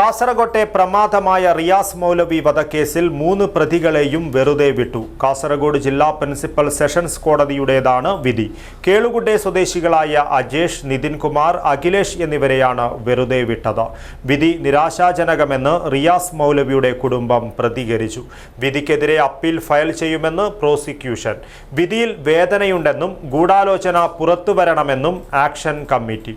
കാസർകോട്ടെ പ്രമാദമായ റിയാസ് മൗലവി വധക്കേസിൽ മൂന്ന് പ്രതികളെയും വെറുതെ വിട്ടു. കാസർഗോഡ് ജില്ലാ പ്രിൻസിപ്പൽ സെഷൻസ് കോടതിയുടേതാണ് വിധി. കേളുകുട്ടെ സ്വദേശികളായ അജേഷ് നിതിൻ കുമാർ അഖിലേഷ് എന്നിവരെയാണ് വെറുതെ വിട്ടത്. വിധി നിരാശാജനകമെന്ന് റിയാസ് മൗലവിയുടെ കുടുംബം പ്രതികരിച്ചു. വിധിക്കെതിരെ അപ്പീൽ ഫയൽ ചെയ്യുമെന്ന് പ്രോസിക്യൂഷൻ. വിധിയിൽ വേദനയുണ്ടെന്നും ഗൂഢാലോചന പുറത്തുവരണമെന്നും ആക്ഷൻ കമ്മിറ്റി.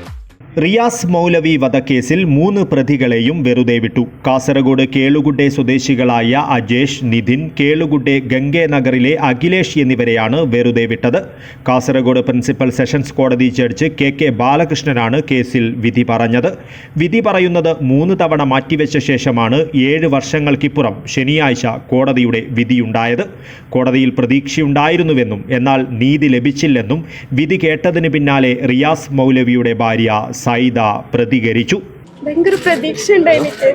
Riyas Moulavi വധക്കേസിൽ മൂന്ന് പ്രതികളെയും വെറുതെ വിട്ടു. കാസർഗോഡ് കേളുകുട്ടെ സ്വദേശികളായ അജേഷ് നിധിൻ കേളുകുട്ടെ ഗംഗേ നഗറിലെ അഖിലേഷ് എന്നിവരെയാണ് വെറുതെ വിട്ടത്. കാസർഗോഡ് പ്രിൻസിപ്പൽ സെഷൻസ് കോടതി ജഡ്ജ് കെ കെ ബാലകൃഷ്ണനാണ് കേസിൽ വിധി പറഞ്ഞത്. വിധി പറയുന്നത് മൂന്ന് തവണ മാറ്റിവെച്ച ശേഷമാണ് ഏഴ് വർഷങ്ങൾക്കിപ്പുറം ശനിയാഴ്ച കോടതിയുടെ വിധിയുണ്ടായത്. കോടതിയിൽ പ്രതീക്ഷയുണ്ടായിരുന്നുവെന്നും എന്നാൽ നീതി ലഭിച്ചില്ലെന്നും വിധി കേട്ടതിന് പിന്നാലെ റിയാസ് മൗലവിയുടെ ഭാര്യ സൈദ പ്രതികരിച്ചു. ഭയങ്കര പ്രതീക്ഷ എനിക്ക്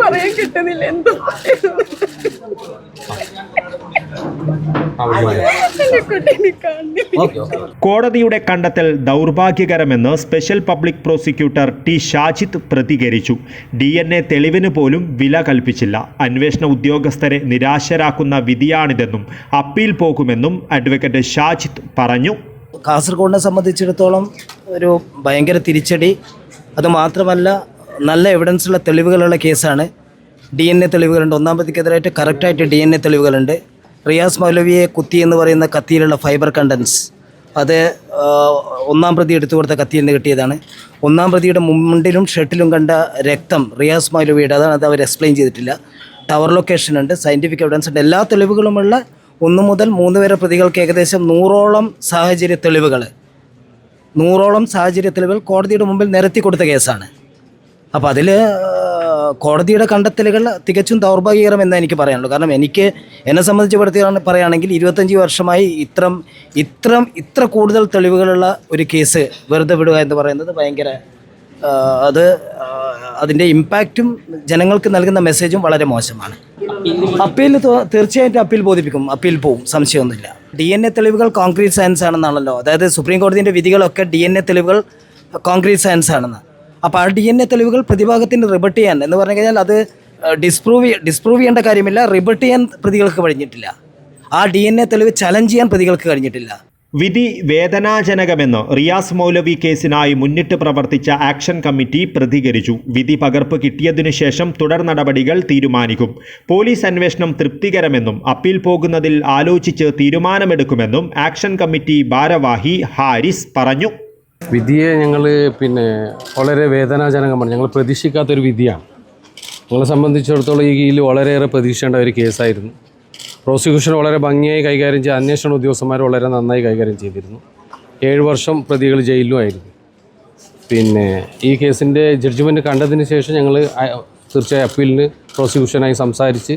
പറയാൻ കിട്ടുന്നില്ല. എന്തും കോടതിയുടെ കണ്ടെത്തൽ ദൗർഭാഗ്യകരമെന്ന് special public prosecutor T Shajith പ്രതികരിച്ചു. ഡി എൻ എ തെളിവിന് പോലും വില കൽപ്പിച്ചില്ല. അന്വേഷണ ഉദ്യോഗസ്ഥരെ നിരാശരാക്കുന്ന വിധിയാണിതെന്നും അപ്പീൽ പോകുമെന്നും അഡ്വക്കേറ്റ് ഷാജിത്ത് പറഞ്ഞു. കാസർഗോഡിനെ സംബന്ധിച്ചിടത്തോളം ഒരു ഭയങ്കര തിരിച്ചടി. അതുമാത്രമല്ല നല്ല എവിഡൻസുള്ള തെളിവുകളുള്ള കേസാണ്. ഡി എൻ എ തെളിവുകളുണ്ട്. ഒന്നാം പ്രതിക്കെതിരായിട്ട് കറക്റ്റായിട്ട് ഡി എൻ എ തെളിവുകളുണ്ട്. റിയാസ് മൗലവിയെ കുത്തി എന്ന് പറയുന്ന കത്തിയിലുള്ള ഫൈബർ കണ്ടൻസ് അത് ഒന്നാം പ്രതി എടുത്തു കൊടുത്ത കത്തിയിൽ നിന്ന് കിട്ടിയതാണ്. ഒന്നാം പ്രതിയുടെ മുണ്ടിലും ഷർട്ടിലും കണ്ട രക്തം റിയാസ് മൗലവിയുടെ അതാണ് അത് അവർ എക്സ്പ്ലെയിൻ ചെയ്തിട്ടില്ല. ടവർ ലൊക്കേഷൻ ഉണ്ട് സയന്റിഫിക് എവിഡൻസ് ഉണ്ട്. എല്ലാ തെളിവുകളുമുള്ള ഒന്ന് മുതൽ മൂന്ന് വരെ പ്രതികൾക്ക് ഏകദേശം നൂറോളം സാഹചര്യ തെളിവുകൾ നൂറോളം സാഹചര്യ തെളിവുകൾ കോടതിയുടെ മുമ്പിൽ നിരത്തി കൊടുത്ത കേസാണ്. അപ്പോൾ അതിൽ കോടതിയുടെ കണ്ടെത്തലുകൾ തികച്ചും ദൗർഭാഗ്യകരം എന്ന് എനിക്ക് പറയാനുള്ളൂ. കാരണം എനിക്ക് എന്നെ സംബന്ധിച്ച് പറയുകയാണെങ്കിൽ ഇരുപത്തഞ്ച് വർഷമായി ഇത്രം ഇത്രം ഇത്ര കൂടുതൽ തെളിവുകളുള്ള ഒരു കേസ് വെറുതെ വിടുക എന്ന് പറയുന്നത് ഭയങ്കര അത് അതിന്റെ ഇമ്പാക്റ്റും ജനങ്ങൾക്ക് നൽകുന്ന മെസ്സേജും വളരെ മോശമാണ്. അപ്പീൽ തീർച്ചയായിട്ടും അപ്പീൽ ബോധിപ്പിക്കും. അപ്പീൽ പോവും. സംശയമൊന്നുമില്ല. ഡി എൻ എ തെളിവുകൾ കോൺക്രീറ്റ് സയൻസ് ആണെന്നാണല്ലോ. അതായത് സുപ്രീം കോടതിന്റെ വിധികളൊക്കെ ഡി എൻ എ തെളിവുകൾ കോൺക്രീറ്റ് സയൻസ് ആണെന്ന്. അപ്പോൾ ആ ഡി എൻ എ തെളിവുകൾ പ്രതിഭാഗത്തിന് റിബർട്ട് ചെയ്യാൻ എന്ന് പറഞ്ഞു കഴിഞ്ഞാൽ അത് ഡിസ്പ്രൂവ് ഡിസ്പ്രൂവ് ചെയ്യേണ്ട കാര്യമില്ല. റിബർട്ട് ചെയ്യാൻ പ്രതികൾക്ക് കഴിഞ്ഞിട്ടില്ല. ആ ഡി എൻ എ തെളിവ് ചലഞ്ച് ചെയ്യാൻ പ്രതികൾക്ക് കഴിഞ്ഞിട്ടില്ല. വിധി വേദനാജനകമെന്ന് റിയാസ് മൗലവി കേസിനായി മുന്നിട്ട് പ്രവർത്തിച്ച ആക്ഷൻ കമ്മിറ്റി പ്രതികരിച്ചു. വിധി പകർപ്പ് കിട്ടിയതിനു ശേഷം തുടർ നടപടികൾ തീരുമാനിക്കും. പോലീസ് അന്വേഷണം തൃപ്തികരമെന്നും അപ്പീൽ പോകുന്നതിൽ ആലോചിച്ച് തീരുമാനമെടുക്കുമെന്നും ആക്ഷൻ കമ്മിറ്റി ഭാരവാഹി ഹാരിസ് പറഞ്ഞു. വിധിയെ ഞങ്ങൾ പിന്നെ വളരെ വേദനാജനകമാണ്. ഞങ്ങൾ പ്രതീക്ഷിക്കാത്തൊരു വിധിയാണ്. ഞങ്ങളെ സംബന്ധിച്ചിടത്തോളം ഈ കീഴിൽ വളരെയേറെ പ്രതീക്ഷിക്കേണ്ട ഒരു കേസായിരുന്നു. പ്രോസിക്യൂഷൻ വളരെ ഭംഗിയായി കൈകാര്യം ചെയ്ത് അന്വേഷണ ഉദ്യോഗസ്ഥന്മാർ വളരെ നന്നായി കൈകാര്യം ചെയ്തിരുന്നു. ഏഴ് വർഷം പ്രതികൾ ജയിലിലുമായിരുന്നു പിന്നെ ഈ കേസിന്റെ ജഡ്ജ്മെന്റ് കണ്ടതിന് ശേഷം ഞങ്ങൾ തീർച്ചയായും അപ്പീലിന് പ്രോസിക്യൂഷനായി സംസാരിച്ച്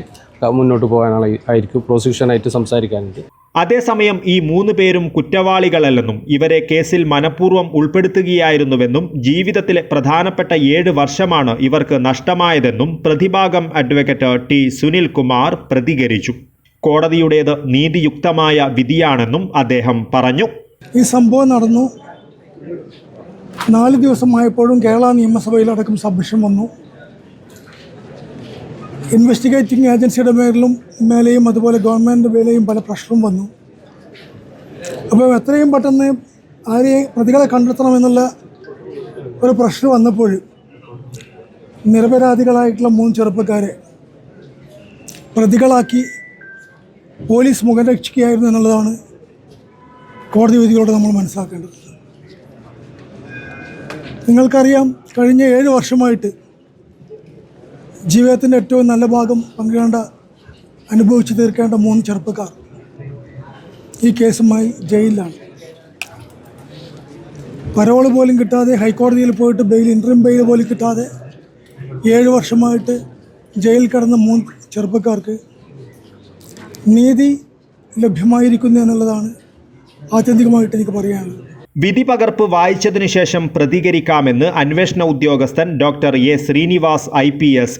മുന്നോട്ട് പോകാനാണ് ആയിരിക്കും പ്രോസിക്യൂഷനായിട്ട് സംസാരിക്കാനുണ്ട്. അതേസമയം ഈ മൂന്ന് പേരും കുറ്റവാളികളല്ലെന്നും ഇവരെ കേസിൽ മനഃപൂർവം ഉൾപ്പെടുത്തുകയായിരുന്നുവെന്നും ജീവിതത്തിലെ പ്രധാനപ്പെട്ട ഏഴ് വർഷമാണ് ഇവർക്ക് നഷ്ടമായതെന്നും പ്രതിഭാഗം അഡ്വക്കേറ്റ് ടി സുനിൽ കുമാർ പ്രതികരിച്ചു. കോടതിയുടേത് നീതിയുക്തമായ വിധിയാണെന്നും അദ്ദേഹം പറഞ്ഞു. ഈ സംഭവം നടന്നു. നാല് ദിവസമായപ്പോഴും കേരള നിയമസഭയിലടക്കം സബ്മിഷൻ വന്നു. ഇൻവെസ്റ്റിഗേറ്റിംഗ് ഏജൻസിയുടെ മേലും മേലെയും അതുപോലെ ഗവൺമെന്റ് മേലെയും പല പ്രശ്നവും വന്നു. അപ്പോൾ എത്രയും പെട്ടെന്ന് ആരെയും പ്രതികളെ കണ്ടെത്തണമെന്നുള്ള ഒരു പ്രശ്നം വന്നപ്പോൾ നിരപരാധികളായിട്ടുള്ള മൂന്ന് ചെറുപ്പക്കാരെ പ്രതികളാക്കി പോലീസ് മുഖം രക്ഷിക്കുകയായിരുന്നു എന്നുള്ളതാണ് കോടതി വിധികളോട് നമ്മൾ മനസ്സിലാക്കേണ്ടത്. നിങ്ങൾക്കറിയാം കഴിഞ്ഞ ഏഴ് വർഷമായിട്ട് ജീവിതത്തിന്റെ ഏറ്റവും നല്ല ഭാഗം പങ്കിടേണ്ട അനുഭവിച്ചു തീർക്കേണ്ട മൂന്ന് ചെറുപ്പക്കാർ ഈ കേസുമായി ജയിലിലാണ്. പരോൾ പോലും കിട്ടാതെ ഹൈക്കോടതിയിൽ പോയിട്ട് ബെയിൽ ഇൻട്രീം ബെയിൽ പോലും കിട്ടാതെ ഏഴ് വർഷമായിട്ട് ജയിലിൽ കിടന്ന മൂന്ന് ചെറുപ്പക്കാർക്ക് നീതി ലഭ്യമായിരിക്കുന്നു എന്നുള്ളതാണ് ആത്യന്തികമായിട്ട് എനിക്ക് പറയാനുള്ളത്. വിധി പകർപ്പ് വായിച്ചതിനു ശേഷം പ്രതികരിക്കാമെന്ന് അന്വേഷണ ഉദ്യോഗസ്ഥൻ ഡോക്ടർ എ ശ്രീനിവാസ് ഐ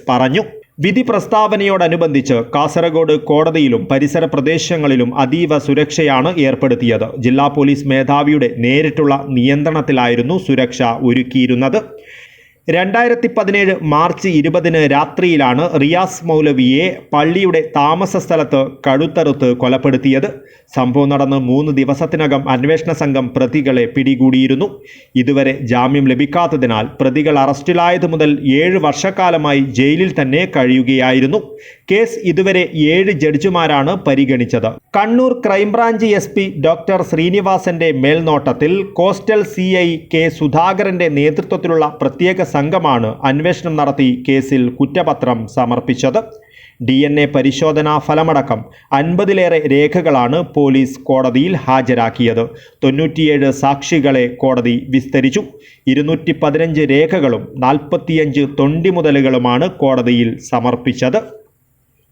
പറഞ്ഞു. വിധി പ്രസ്താവനയോടനുബന്ധിച്ച് കാസർഗോഡ് കോടതിയിലും പരിസര പ്രദേശങ്ങളിലും അതീവ സുരക്ഷയാണ് ഏർപ്പെടുത്തിയത്. ജില്ലാ പോലീസ് മേധാവിയുടെ നേരിട്ടുള്ള നിയന്ത്രണത്തിലായിരുന്നു സുരക്ഷ ഒരുക്കിയിരുന്നത്. രണ്ടായിരത്തി പതിനേഴ് മാർച്ച് ഇരുപതിന് രാത്രിയിലാണ് റിയാസ് മൗലവിയെ പള്ളിയുടെ താമസ സ്ഥലത്ത് കഴുത്തറുത്ത് കൊലപ്പെടുത്തിയത്. സംഭവം നടന്ന് മൂന്ന് ദിവസത്തിനകം അന്വേഷണ സംഘം പ്രതികളെ പിടികൂടിയിരുന്നു. ഇതുവരെ ജാമ്യം ലഭിക്കാത്തതിനാൽ പ്രതികൾ അറസ്റ്റിലായതു മുതൽ ഏഴ് വർഷക്കാലമായി ജയിലിൽ തന്നെ കഴിയുകയായിരുന്നു. കേസ് ഇതുവരെ ഏഴ് ജഡ്ജിമാരാണ് പരിഗണിച്ചത്. Kannur crime branch S P doctor ശ്രീനിവാസന്റെ മേൽനോട്ടത്തിൽ കോസ്റ്റൽ സി ഐ കെ സുധാകരന്റെ നേതൃത്വത്തിലുള്ള പ്രത്യേക സംഘമാണ് അന്വേഷണം നടത്തി കേസിൽ കുറ്റപത്രം സമർപ്പിച്ചത്. ഡി എൻ എ പരിശോധനാ ഫലമടക്കം അൻപതിലേറെ രേഖകളാണ് പോലീസ് കോടതിയിൽ ഹാജരാക്കിയത്. തൊണ്ണൂറ്റിയേഴ് സാക്ഷികളെ കോടതി വിസ്തരിച്ചു. ഇരുന്നൂറ്റി പതിനഞ്ച് രേഖകളും നാൽപ്പത്തിയഞ്ച് തൊണ്ടിമുതലുകളുമാണ് കോടതിയിൽ സമർപ്പിച്ചത്.